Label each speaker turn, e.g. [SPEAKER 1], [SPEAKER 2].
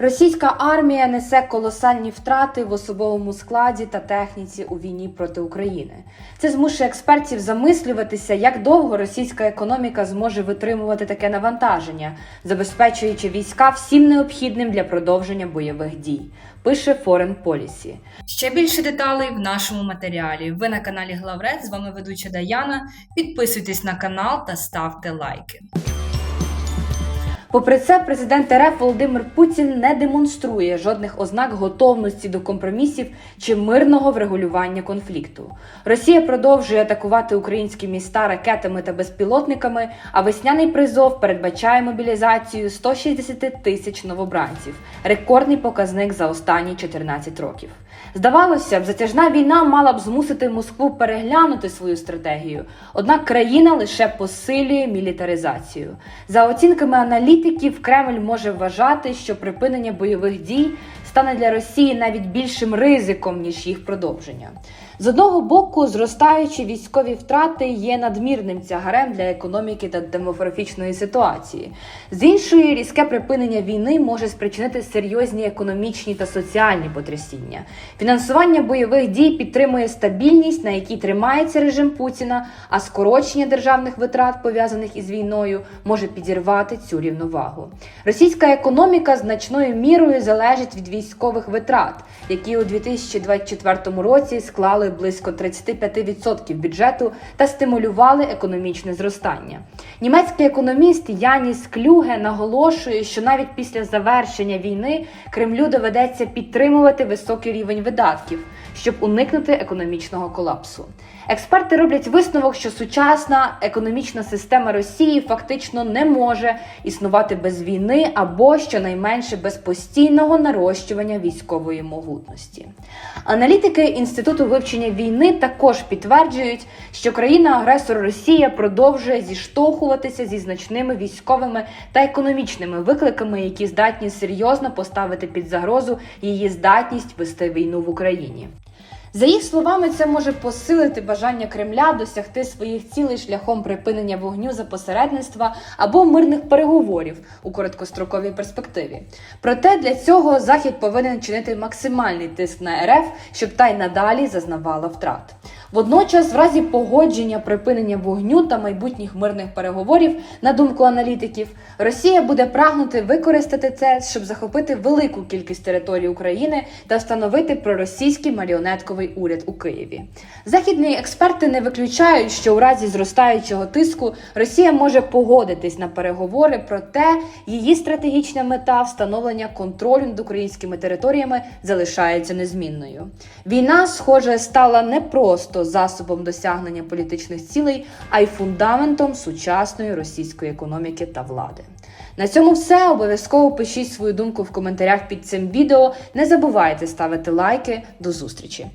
[SPEAKER 1] Російська армія несе колосальні втрати в особовому складі та техніці у війні проти України. Це змушує експертів замислюватися, як довго російська економіка зможе витримувати таке навантаження, забезпечуючи війська всім необхідним для продовження бойових дій. Пише Foreign Policy. Ще більше деталей в нашому матеріалі. Ви на каналі Главред. З вами ведуча Даяна. Підписуйтесь на канал та ставте лайки. Попри це, президент РФ Володимир Путін не демонструє жодних ознак готовності до компромісів чи мирного врегулювання конфлікту. Росія продовжує атакувати українські міста ракетами та безпілотниками. А весняний призов передбачає мобілізацію 160 тисяч новобранців рекордний показник за останні 14 років. Здавалося б, затяжна війна мала б змусити Москву переглянути свою стратегію. Однак країна лише посилює мілітаризацію. За оцінками аналітиків, Кремль може вважати, що припинення бойових дій стане для Росії навіть більшим ризиком ніж їх продовження. З одного боку, зростаючі військові втрати є надмірним тягарем для економіки та демографічної ситуації. З іншої, різке припинення війни може спричинити серйозні економічні та соціальні потрясіння. Фінансування бойових дій підтримує стабільність, на якій тримається режим Путіна, а скорочення державних витрат, пов'язаних із війною, може підірвати цю рівновагу. Російська економіка значною мірою залежить від військових витрат, які у 2024 році склали близько 35% бюджету та стимулювали економічне зростання. Німецький економіст Яніс Клюге наголошує, що навіть після завершення війни Кремлю доведеться підтримувати високий рівень видатків, щоб уникнути економічного колапсу. Експерти роблять висновок, що сучасна економічна система Росії фактично не може існувати без війни або щонайменше без постійного нарощування військової могутності. Аналітики інституту вивчення війни також підтверджують, що країна-агресор Росія продовжує зіштовхуватися зі значними військовими та економічними викликами, які здатні серйозно поставити під загрозу її здатність вести війну в Україні. За їх словами, це може посилити бажання Кремля досягти своїх цілей шляхом припинення вогню за посередництва або мирних переговорів у короткостроковій перспективі. Проте для цього Захід повинен чинити максимальний тиск на РФ, щоб та й надалі зазнавала втрат. Водночас, в разі погодження припинення вогню та майбутніх мирних переговорів, на думку аналітиків, Росія буде прагнути використати це, щоб захопити велику кількість територій України та встановити проросійський маріонетковий уряд у Києві. Західні експерти не виключають, що у разі зростаючого тиску Росія може погодитись на переговори, проте її стратегічна мета встановлення контролю над українськими територіями залишається незмінною. Війна, схоже, стала не просто засобом досягнення політичних цілей, а й фундаментом сучасної російської економіки та влади. На цьому все. Обов'язково пишіть свою думку в коментарях під цим відео. Не забувайте ставити лайки. До зустрічі!